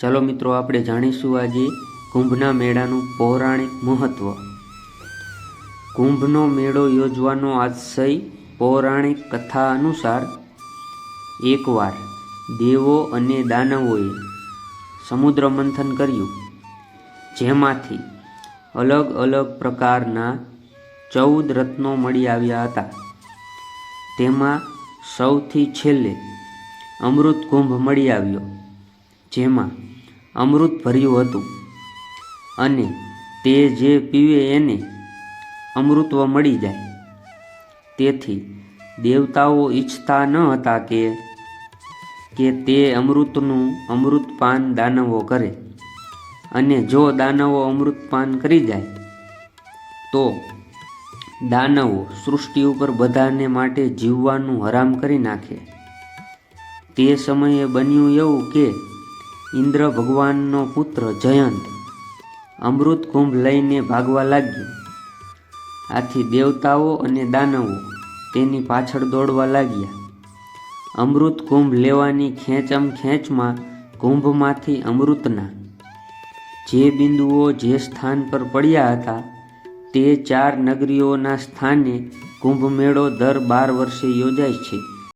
ચાલો મિત્રો, આપણે જાણીશું આજે કુંભના મેળાનું પૌરાણિક મહત્વ. કુંભનો મેળો યોજવાનો આશય પૌરાણિક કથા અનુસાર એકવાર દેવો અને દાનવોએ સમુદ્ર મંથન કર્યું, જેમાંથી અલગ અલગ પ્રકારના ચૌદ રત્નો મળી આવ્યા હતા. તેમાં સૌથી છેલ્લે અમૃત કુંભ મળી આવ્યો. જેમાં અમૃત ભર્યું હતું અને તે જે પીવે એને અમૃતવ મળી જાય. તેથી દેવતાઓ ઈચ્છતા ન હતા કે કે તે અમૃતનું અમૃતપાન દાનવો કરે અને જો દાનવો અમૃતપાન કરી જાય, તો દાનવો સૃષ્ટિ ઉપર બધાને માટે જીવવાનું હરામ કરી નાખે. તે સમયે બન્યું એવું કે ઇન્દ્ર ભગવાનનો પુત્ર જયંત અમૃત કુંભ લઈને ભાગવા લાગ્યો. આથી દેવતાઓ અને દાનવો તેની પાછળ દોડવા લાગ્યા. અમૃત કુંભ લેવાની ખેંચમ ખેંચમાં કુંભમાંથી અમૃતના જે બિંદુઓ જે સ્થાન પર પડ્યા હતા તે ચાર નગરીઓના સ્થાને કુંભ મેળો દર બાર વર્ષે યોજાય છે.